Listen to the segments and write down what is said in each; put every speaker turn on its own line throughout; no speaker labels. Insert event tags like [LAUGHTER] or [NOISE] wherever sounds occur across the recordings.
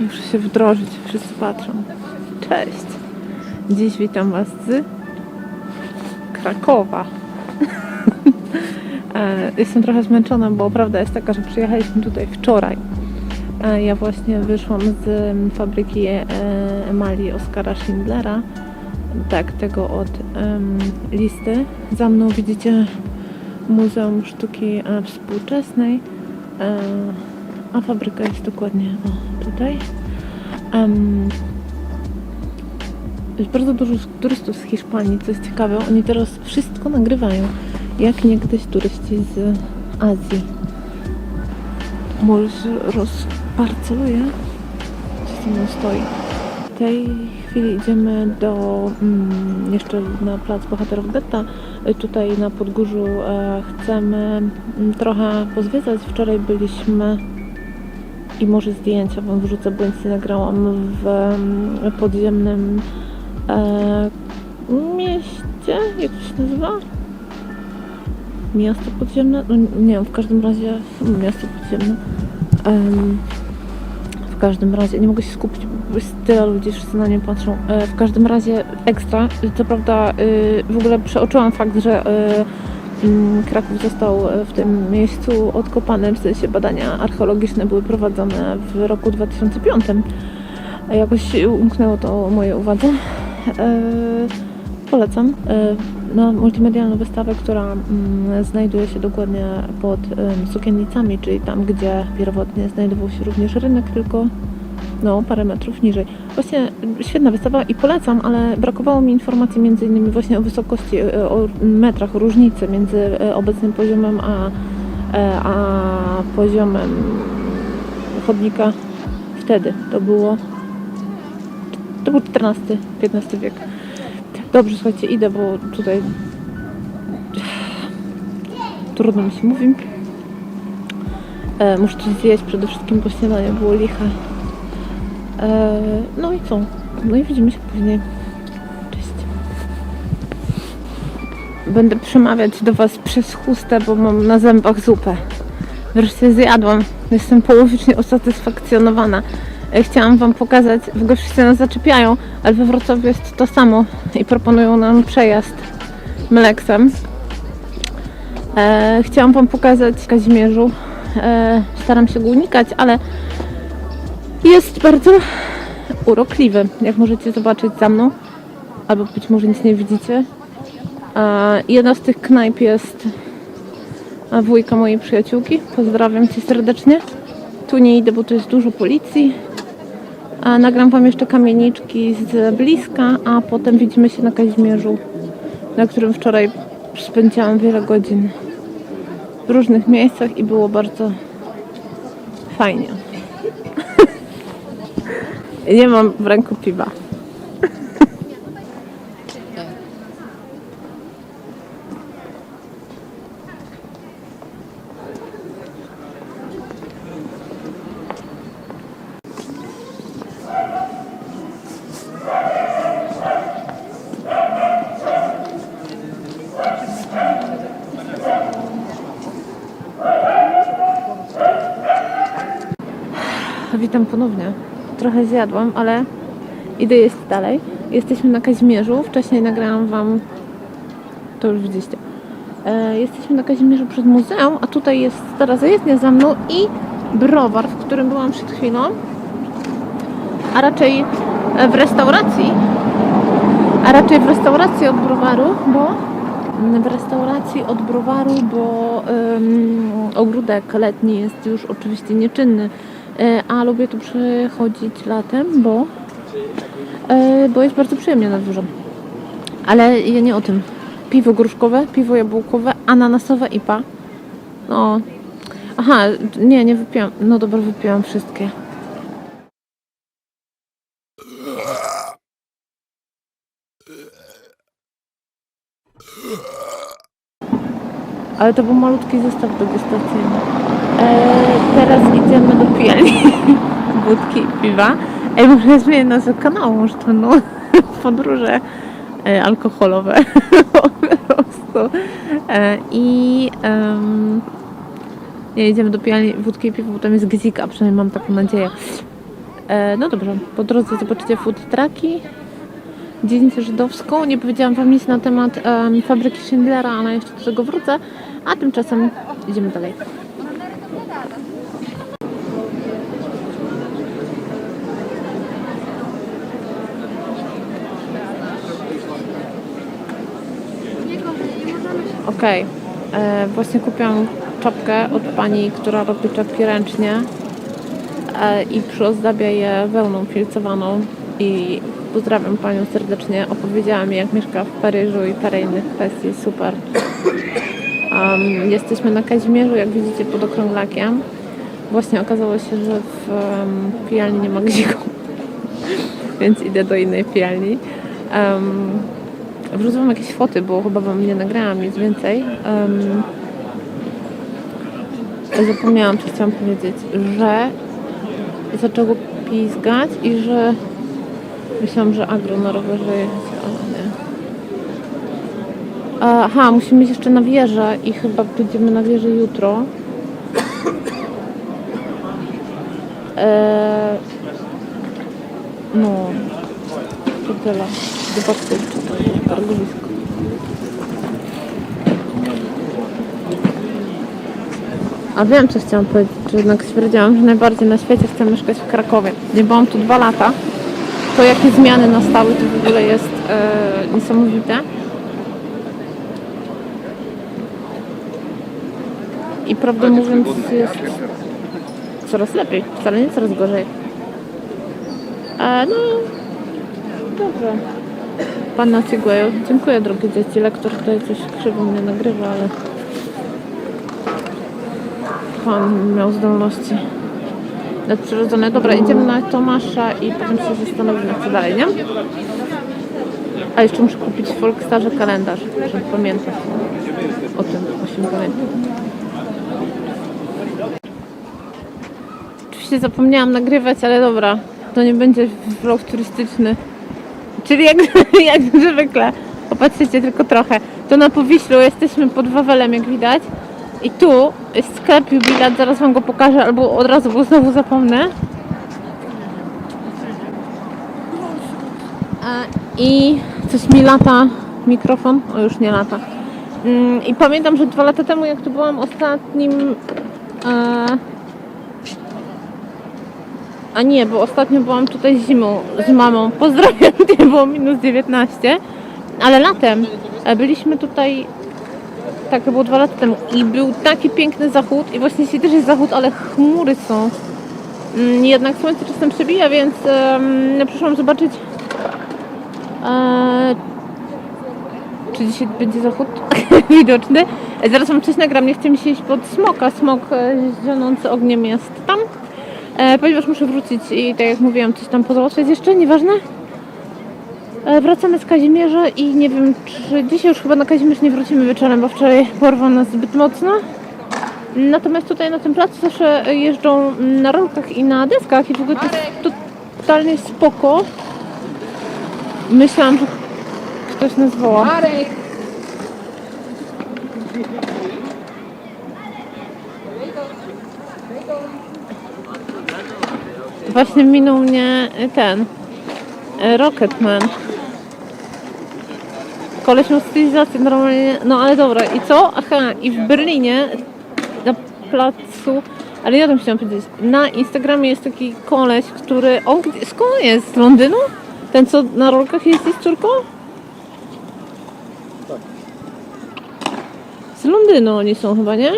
Muszę się wdrożyć, wszyscy patrzą. Cześć! Dziś witam Was z Krakowa. [LAUGHS] E, Jestem trochę zmęczona, bo prawda jest taka, że przyjechaliśmy tutaj wczoraj. E, Ja właśnie wyszłam z fabryki e, Emali Oskara Schindlera. Tak, tego od listy. Za mną widzicie Muzeum Sztuki Współczesnej. A fabryka jest dokładnie o, tutaj. Em, jest bardzo dużo turystów z Hiszpanii, co jest ciekawe. Oni teraz wszystko nagrywają, jak niegdyś turyści z Azji. Może rozparceluję, co ze mną stoi. W tej chwili idziemy do mm, jeszcze na plac Bohaterów Getta. Y, Tutaj na Podgórzu e, chcemy mm, trochę pozwiedzać. Wczoraj byliśmy i może zdjęcia wam wrzucę, bo nic nie nagrałam w em, podziemnym e, mieście, jak to się nazywa? Miasto podziemne? No, nie wiem, w każdym razie chyba miasto podziemne. Em, w każdym razie, nie mogę się skupić, bo jest tyle ludzi, wszyscy na nie patrzą. E, w każdym razie ekstra, co prawda y, w ogóle przeoczyłam fakt, że y, Kraków został e, w tym miejscu odkopany, w sensie badania archeologiczne były prowadzone w roku 2005. A Jakoś umknęło to mojej uwadze. E, polecam e, na multimedialną wystawę, która mm, znajduje się dokładnie pod sukiennicami, czyli tam, gdzie pierwotnie znajdował się również rynek, tylko no, parę metrów niżej. Właśnie świetna wystawa i polecam, ale brakowało mi informacji między innymi właśnie o wysokości, e, o metrach, różnicy między e, obecnym poziomem a, e, a poziomem chodnika wtedy. To było to był XIV-XV wiek. Dobrze, słuchajcie, idę, bo tutaj [SIGHS] trudno mi się mówi. E, muszę coś zjeść przede wszystkim, bo śniadanie było liche. E, no i co? No i widzimy się później. Cześć. Będę przemawiać do Was przez chustę, bo mam na zębach zupę. Wreszcie zjadłam. Jestem połowicznie usatysfakcjonowana. E, Chciałam Wam pokazać, w wszyscy nas zaczepiają, ale we Wrocławiu jest to samo i proponują nam przejazd mleksem. E, chciałam Wam pokazać Kazimierzu. Staram się go unikać, ale jest bardzo urokliwy, jak możecie zobaczyć za mną, albo być może nic nie widzicie. Jedna z tych knajp jest wujka mojej przyjaciółki. Pozdrawiam Cię serdecznie. Tu nie idę, bo tu jest dużo policji. Nagram Wam jeszcze kamieniczki z bliska, a potem widzimy się na Kazimierzu, na którym wczoraj spędziłam wiele godzin w różnych miejscach i było bardzo fajnie. Nie mam w ręku piwa. Witam ponownie. Trochę zjadłam, ale idę jeść dalej. Jesteśmy na Kazimierzu. Wcześniej nagrałam Wam, to już widzieliście. E, jesteśmy na Kazimierzu przed muzeum, a tutaj jest teraz zajezdnia za mną i browar, w którym byłam przed chwilą. A raczej w restauracji. A raczej w restauracji od browaru, bo w restauracji od browaru, bo ym, ogródek letni jest już oczywiście nieczynny, a lubię tu przychodzić latem, bo, e, bo jest bardzo przyjemnie na dworze. Ale ja nie o tym. Piwo gruszkowe, piwo jabłkowe, ananasowe IPA. No. Aha, nie, nie wypiłam. No dobra, wypiłam wszystkie. Ale to był malutki zestaw degustacyjny. E, teraz idziemy do pijalni wódki [LAUGHS] piwa. Ej, może zmienię nazwę kanału, może to no, [LAUGHS] podróże e, alkoholowe [LAUGHS] po prostu. E, I em, nie, idziemy do pijalni wódki i piwa, bo tam jest gzika, przynajmniej mam taką nadzieję. E, no dobrze, po drodze zobaczycie food trucki, dzielnicę żydowską. Nie powiedziałam Wam nic na temat em, fabryki Schindlera, ale jeszcze do tego wrócę. A tymczasem idziemy dalej. Okej, e, właśnie kupiłam czapkę od pani, która robi czapki ręcznie e, i przyozdabia je wełną filcowaną i pozdrawiam panią serdecznie. Opowiedziała mi jak mieszka w Paryżu i parę innych kwestii, super. Um, jesteśmy na Kazimierzu, jak widzicie pod okrąglakiem. Właśnie okazało się, że w um, pijalni nie ma gziku, [LAUGHS] więc idę do innej pijalni. Um, Wrzucam jakieś foty, bo chyba wam nie nagrałam nic więcej. Um, zapomniałam, co chciałam powiedzieć, że zaczęło pizgać i że myślałam, że agro na rowerze ale nie. Aha, musimy jeszcze na wieżę i chyba będziemy na wieży jutro. Eee, no, to tyle. Zobaczcie, czy to jest targowisko. A wiem, co chciałam powiedzieć, że jednak stwierdziłam, że najbardziej na świecie chcę mieszkać w Krakowie. Nie byłam tu dwa lata. To jakie zmiany nastały, to w ogóle jest e, niesamowite. I prawdę mówiąc jest coraz lepiej, wcale nie coraz gorzej. E, no, dobrze. Panna Cigłeju. Dziękuję drogie dzieci. Lektor tutaj coś krzywo mnie nagrywa, ale pan miał zdolności nadprzyrodzone. Dobra, idziemy na Tomasza i potem się zastanowimy co dalej, nie? A jeszcze muszę kupić Folkstarze kalendarz, żeby pamiętać o tym, musimy pamiętać. Oczywiście zapomniałam nagrywać, ale dobra, to nie będzie vlog turystyczny. Czyli jak, [LAUGHS] jak zwykle, popatrzcie tylko trochę. To na Powiślu jesteśmy pod Wawelem, jak widać. I tu jest sklep jubilat, zaraz wam go pokażę, albo od razu, bo znowu zapomnę. A, I coś mi lata mikrofon, o już nie lata. Mm, I pamiętam, że dwa lata temu, jak tu byłam ostatnim... A nie, bo ostatnio byłam tutaj zimą z mamą. Pozdrawiam, [LAUGHS] nie było minus 19. Ale latem e, byliśmy tutaj, tak to było dwa lata temu i był taki piękny zachód i właśnie dzisiaj też jest zachód, ale chmury są. Mm, Jednak słońce czasem przebija, więc um, przyszłam zobaczyć e, czy dzisiaj będzie zachód [LAUGHS] widoczny. E, Zaraz wam coś nagram, nie chcę mi się iść pod smoka. Smok zionący ogniem jest tam. E, ponieważ muszę wrócić i tak jak mówiłam, coś tam pozałatwiać jeszcze, nieważne. E, wracamy z Kazimierza i nie wiem, czy dzisiaj już chyba na Kazimierz nie wrócimy wieczorem, bo wczoraj porwał nas zbyt mocno. Natomiast tutaj na tym placu zawsze jeżdżą na rolkach i na deskach i w ogóle to jest totalnie spoko. Myślałam, że ktoś nas woła.
Marek!
Właśnie minął mnie ten e, Rocketman. Koleś ma stylizację normalnie, no ale dobra, i co? Aha, i w Berlinie na placu, ale ja tam chciałam powiedzieć, na Instagramie jest taki koleś, który, on, skąd on jest? Z Londynu? Ten co na rolkach jeździ z córką? Z Londynu oni są chyba, nie?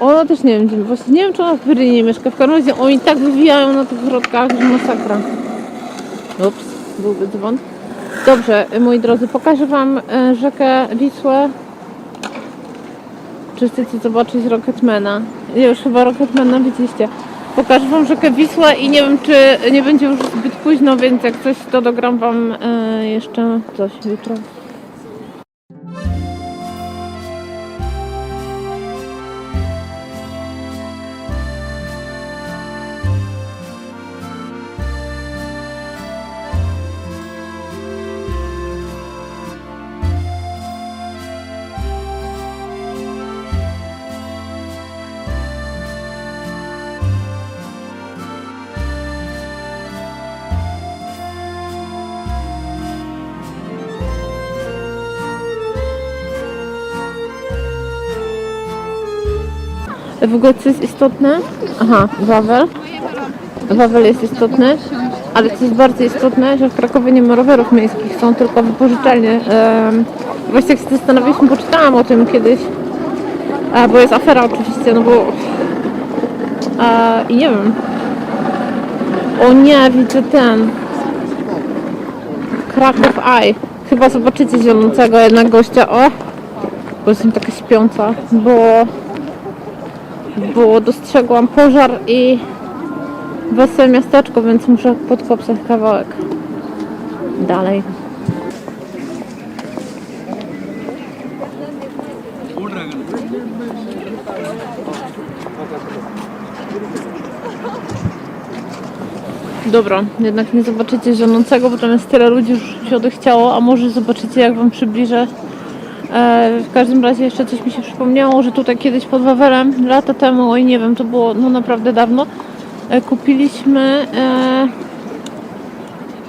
Ona też nie wiem, gdzie, właśnie nie wiem czy ona w Berlinie mieszka. W każdym razie oni tak wywijają na tych wrotkach, że masakra. Ups, byłby dzwon. Dobrze, moi drodzy, pokażę Wam e, rzekę Wisłę. Czy chcecie zobaczyć Rocketmana? Już chyba Rocketmana widzieliście. Pokażę Wam rzekę Wisłę i nie wiem, czy nie będzie już zbyt późno, więc jak coś, to dogram Wam e, jeszcze coś jutro. W ogóle co jest istotne? Aha, Wawel. Wawel jest istotny, ale co jest bardzo istotne, że w Krakowie nie ma rowerów miejskich, są tylko wypożyczalnie. Właśnie jak się zastanawialiśmy, poczytałam o tym kiedyś, bo jest afera oczywiście, no bo i nie wiem. O nie, widzę ten Kraków Eye. Chyba zobaczycie zionącego jednak gościa, o! Bo jestem taka śpiąca, bo bo dostrzegłam pożar i wesołe miasteczko, więc muszę podkopać kawałek dalej. Dobra, jednak nie zobaczycie zionącego, bo tam jest tyle ludzi, już się odechciało, a może zobaczycie jak Wam przybliżę. E, w każdym razie jeszcze coś mi się przypomniało, że tutaj kiedyś pod Wawelem, lata temu, oj nie wiem, to było no naprawdę dawno, e, kupiliśmy e,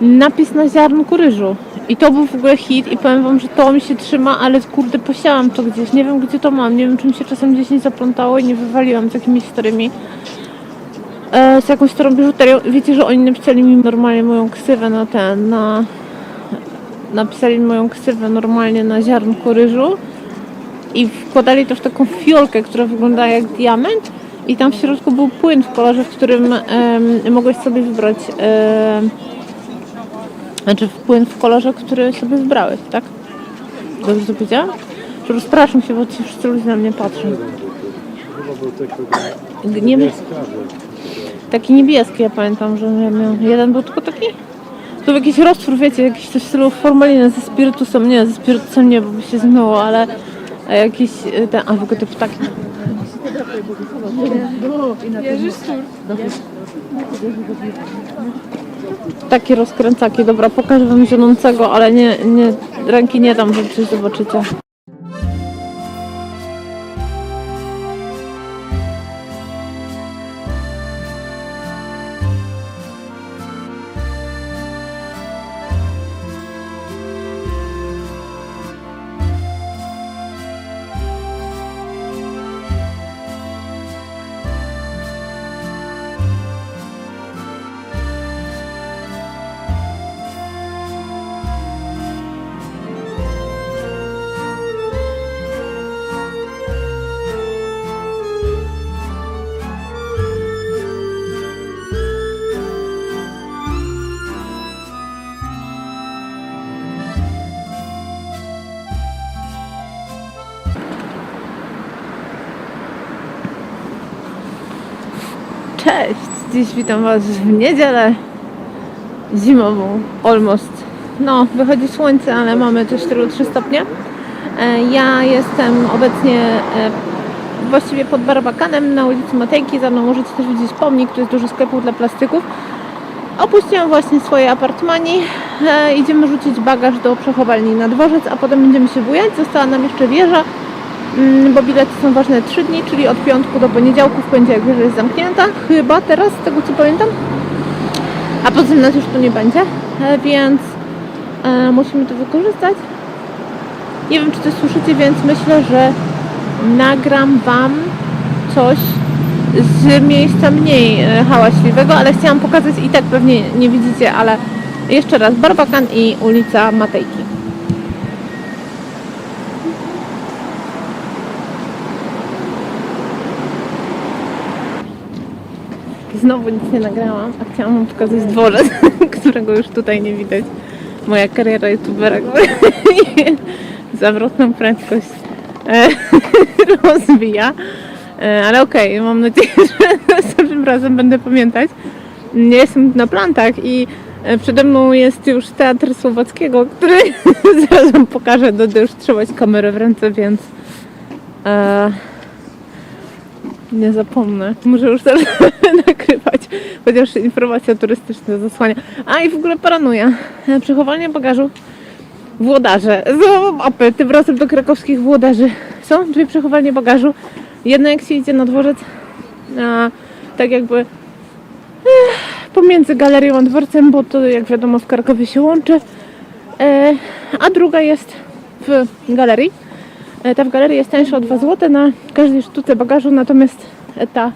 napis na ziarnku ryżu. I to był w ogóle hit i powiem Wam, że to mi się trzyma, ale kurde posiałam to gdzieś, nie wiem gdzie to mam, nie wiem czy mi się czasem gdzieś nie zaplątało i nie wywaliłam z jakimiś starymi z jakąś starą biżuterią. Wiecie, że oni napisali mi normalnie moją ksywę na ten, na... Napisali moją ksywę normalnie na ziarnku ryżu i wkładali w taką fiolkę, która wygląda jak diament i tam w środku był płyn w kolorze, w którym mogłeś sobie wybrać em, znaczy płyn w kolorze, który sobie wybrałeś, tak? Dobrze to powiedziałam? Rozpraszam się, bo ci wszyscy ludzie na mnie patrzą.
Chyba był tylko
Nie,
niebieskawy.
Taki niebieski, ja pamiętam, że miał. Jeden był tylko taki. To jakiś roztwór, wiecie, jakiś coś w stylu formaliny ze spirytusem. Nie, ze spirytusem nie, bo by się zmyło, ale e, jakiś e, ten. A w ogóle te ptaki. Takie rozkręcaki, dobra, pokażę wam zionącego, ale nie, nie, ręki nie dam, żeby coś zobaczycie. Cześć! Dziś witam Was w niedzielę zimową, almost. No, wychodzi słońce, ale mamy też tylko 3 stopnie. E, Ja jestem obecnie e, właściwie pod Barbakanem na ulicy Matejki. Za mną możecie też widzieć pomnik, tu jest dużo sklepów dla plastyków. Opuściłam właśnie swoje apartmani. E, idziemy rzucić bagaż do przechowalni na dworzec, a potem będziemy się bujać. Została nam jeszcze wieża, bo bilety są ważne 3 dni, czyli od piątku do poniedziałku, w poniedziałek wieża jest zamknięta, chyba teraz, z tego co pamiętam. A potem nas już tu nie będzie, e, więc e, musimy to wykorzystać. Nie wiem, czy to słyszycie, więc myślę, że nagram Wam coś z miejsca mniej e, hałaśliwego, ale chciałam pokazać i tak pewnie nie widzicie, ale jeszcze raz Barbakan i ulica Matejki. Znowu nic nie nagrałam, a chciałam wam pokazać dworzec, [LAUGHS] którego już tutaj nie widać. Moja kariera youtubera [LAUGHS] zawrotną prędkość e, [LAUGHS] rozwija. E, ale okej, mam nadzieję, że następnym razem będę pamiętać. Nie jestem na plantach i e, przede mną jest już teatr słowackiego, który zaraz wam pokażę, będę już trzymać kamerę w ręce, więc nie zapomnę. Muszę już teraz [LAUGHS] nagrywać, chociaż informacja turystyczna zasłania. A i w ogóle paranuja. Przechowanie bagażu. Włodarze. Złamam mapy. Tym razem do krakowskich włodarzy. Są dwie przechowanie bagażu. Jedna jak się idzie na dworzec, a, tak jakby eh, pomiędzy galerią a dworcem, bo to jak wiadomo w Krakowie się łączy. E, a druga jest w galerii. E, Ta w galerii jest tańsza o 2 zł na każdej sztuce bagażu, natomiast ta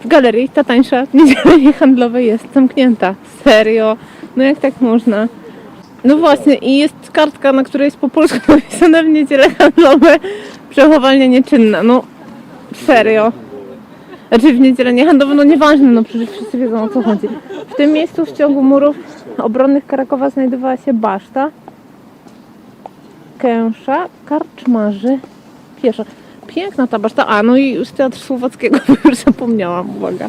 w galerii, ta tańsza w niedzielę [LAUGHS] handlowe jest zamknięta. Serio? No jak tak można? No właśnie, i jest kartka, na której jest po polsku [LAUGHS] napisane w niedzielę handlowe przechowalnia nieczynna. No serio. Znaczy w niedzielę niehandlowe, no nieważne, no przecież wszyscy wiedzą o co chodzi. W tym miejscu w ciągu murów obronnych Krakowa znajdowała się baszta, kęsza, karczmarzy, piesza. Piękna ta baszta. A, no i już Teatr Słowackiego, [LAUGHS] już zapomniałam, uwaga.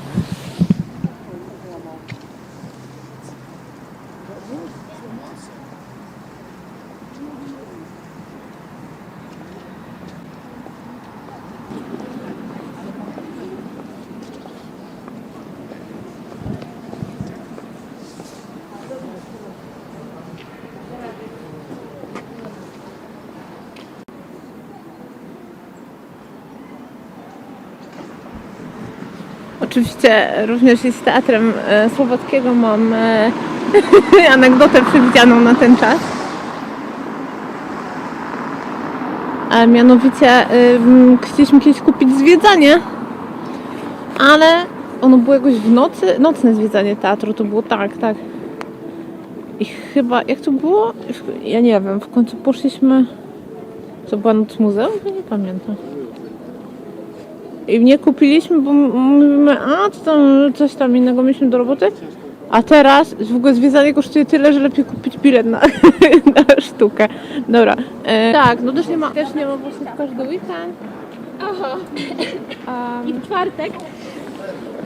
Oczywiście również i z Teatrem e, Słowackiego mam e, [LAUGHS] anegdotę przewidzianą na ten czas. A mianowicie e, chcieliśmy kiedyś kupić zwiedzanie, ale ono było jakoś w nocy, nocne zwiedzanie teatru, to było tak, tak. I chyba, jak to było? Ja nie wiem, w końcu poszliśmy, co była noc muzeum? Nie pamiętam. I nie kupiliśmy, bo mówimy, a to tam coś tam innego mieliśmy do roboty. A teraz w ogóle zwiedzanie kosztuje tyle, że lepiej kupić bilet na, [LAUGHS] na sztukę. Dobra. E, tak, no też nie ma, też nie ma właśnie w każdy weekend.
Aha.
Um,
I w czwartek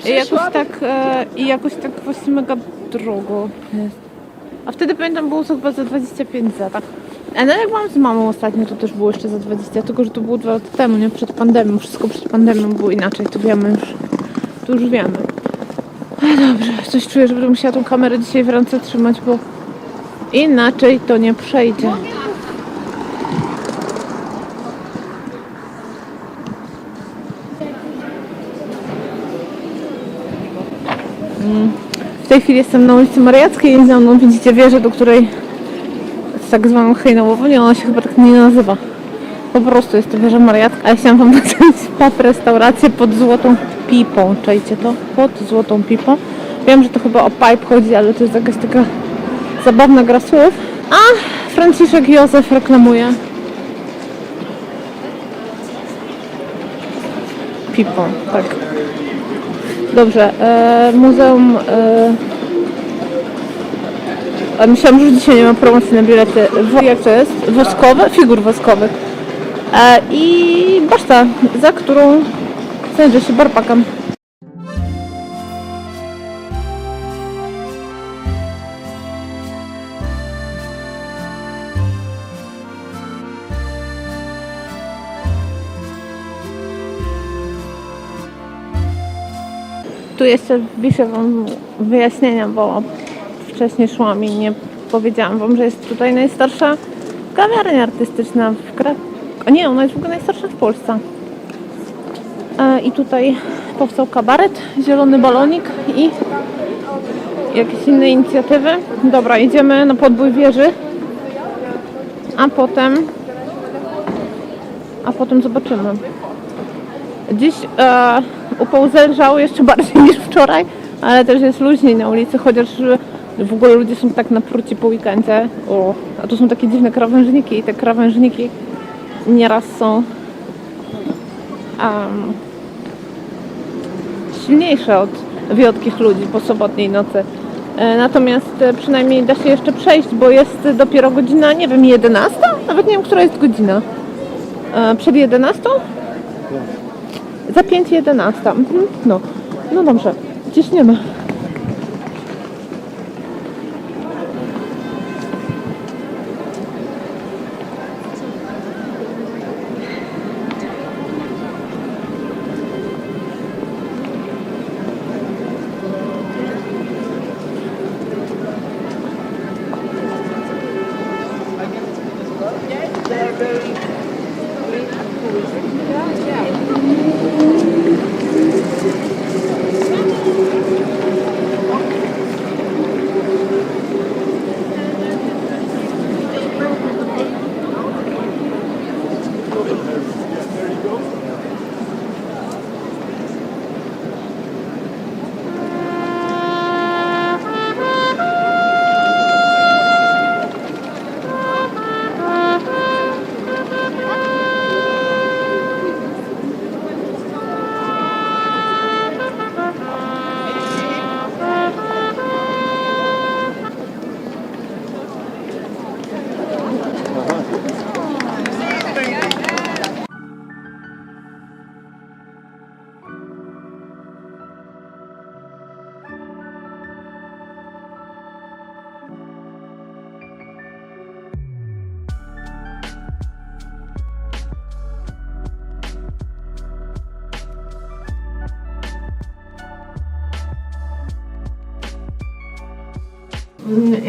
I jakoś tak, e, i jakoś tak właśnie mega drogo jest. A wtedy pamiętam było to chyba za 25 zł. A no jak byłam z mamą ostatnio, to też było jeszcze za 20, tylko że to było dwa lata temu, nie? Przed pandemią. Wszystko przed pandemią było inaczej, to wiemy już. To już wiemy. Ale dobrze, coś czuję, że będę musiała tą kamerę dzisiaj w ręce trzymać, bo inaczej to nie przejdzie. W tej chwili jestem na ulicy Mariackiej i za mną widzicie wieżę, do której tak zwaną hejnową, nie, ona się chyba tak nie nazywa. Po prostu jest to wieża Mariacka, a ja chciałam wam [LAUGHS] pokazać pub restaurację pod złotą pipą. Czajcie to? Pod złotą pipą. Wiem, że to chyba o pipe chodzi, ale to jest jakaś taka zabawna gra słów. A Franciszek Józef reklamuje pipą, tak. Dobrze, e, muzeum. E, a myślałam, że dzisiaj nie ma promocji na bilety. Jak to jest? Woskowe? Figur woskowych. E, I baszta, za którą znajduje się barbakan. Tu jeszcze piszę Wam wyjaśnienia, bo wcześniej szłam i nie powiedziałam Wam, że jest tutaj najstarsza kawiarnia artystyczna w Krakowie. Nie, ona jest w ogóle najstarsza w Polsce. E, I tutaj powstał kabaret, zielony balonik i jakieś inne inicjatywy. Dobra, idziemy na podbój wieży, a potem a potem zobaczymy. Dziś e, upał zelżał jeszcze bardziej [LAUGHS] niż wczoraj, ale też jest luźniej na ulicy, chociaż w ogóle ludzie są tak napruci po weekendzie. O, a tu są takie dziwne krawężniki i te krawężniki nieraz są um, silniejsze od wielkich ludzi po sobotniej nocy. E, Natomiast e, przynajmniej da się jeszcze przejść, bo jest dopiero godzina, nie wiem, 11? Nawet nie wiem, która jest godzina. E, Przed 11? Za 5.11. Mhm. No. no dobrze, ciśniemy.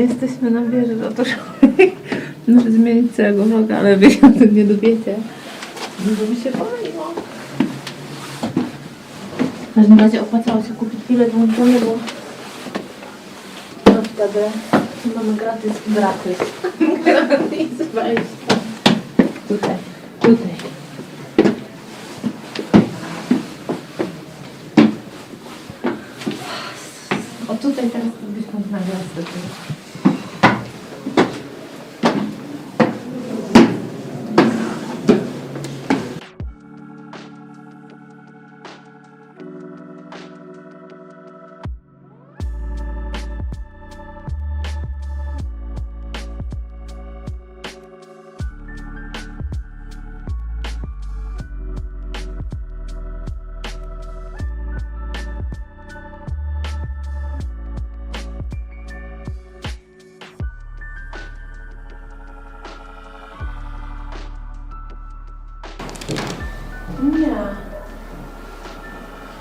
Jesteśmy na wieży ratuszowej. [LAUGHS] Muszę zmienić całego vloga, ale wy się o tym nie dowiecie. Bo mi się pomyliło. W każdym razie opłacało się kupić bilet włączony, bo no wtedy mamy gratis, gratis. [LAUGHS] gratis wejście. Tutaj, tutaj. O tutaj teraz byśmy na gwiazdę. Nie.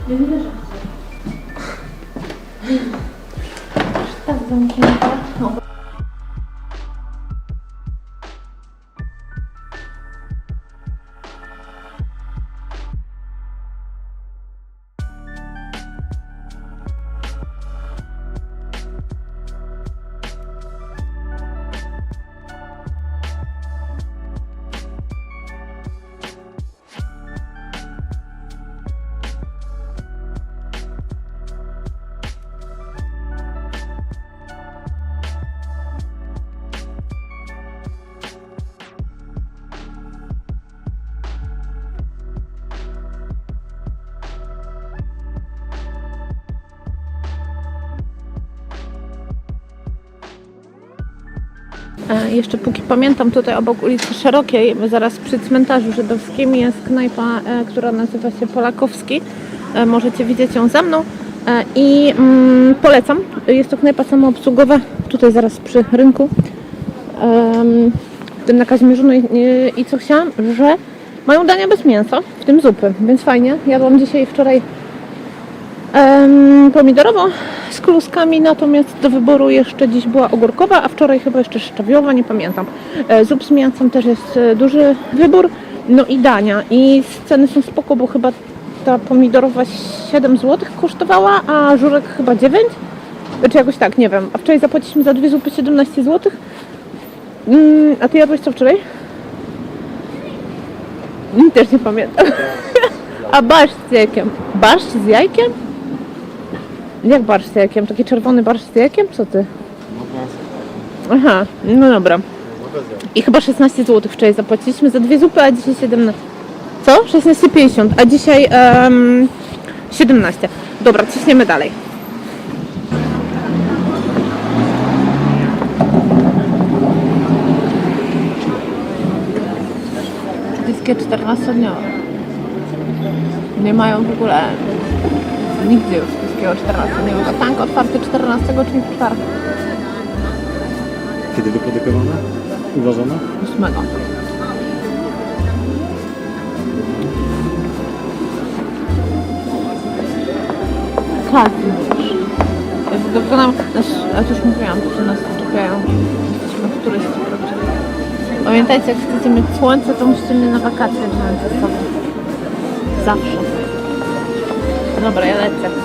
Nie Jeszcze póki pamiętam, tutaj obok ulicy Szerokiej, zaraz przy cmentarzu żydowskim jest knajpa, e, która nazywa się Polakowski. E, Możecie widzieć ją za mną E, i mm, polecam. Jest to knajpa samoobsługowa, tutaj zaraz przy rynku. W tym na Kazimierzu. No i, i, I co chciałam, że mają dania bez mięsa, w tym zupy, więc fajnie. Jadłam dzisiaj i wczoraj em, pomidorową z kluskami, natomiast do wyboru jeszcze dziś była ogórkowa, a wczoraj chyba jeszcze szczawiowa, nie pamiętam. E, zup z mięsem też jest e, duży wybór, no i dania. I ceny są spoko, bo chyba ta pomidorowa 7 zł kosztowała, a żurek chyba 9. Czy jakoś tak, nie wiem. A wczoraj zapłaciliśmy za dwie zupy 17 zł. Mm, a ty jadłeś co wczoraj? [LAUGHS] Też nie pamiętam. [LAUGHS] A barszcz z jajkiem. Barszcz z jajkiem? Jak barszcz z jajkiem? Taki czerwony barszcz z jajkiem? Co ty? Aha, no dobra. I chyba 16 zł wczoraj zapłaciliśmy za dwie zupy, a dzisiaj 17. Co? 16,50, a dzisiaj em, 17. Dobra, ciśniemy dalej. Wszystkie 14-dniowe. Nie mają w ogóle nigdzie już wszystkiego 14-dniowego. Tank otwarty 14, czyli w czwartek
Kiedy wyprodukowane? Uważane?
8. Kazimierz. Ja w ogóle wyglądam, znaczy, ja to już mówiłam, że nas czepiają. Jesteśmy turyści prawdziwi. Pamiętajcie, jak chcecie mieć słońce, to musicie mnie na wakacje wziąć ze sobą. Zawsze. Dobra, ja lecę.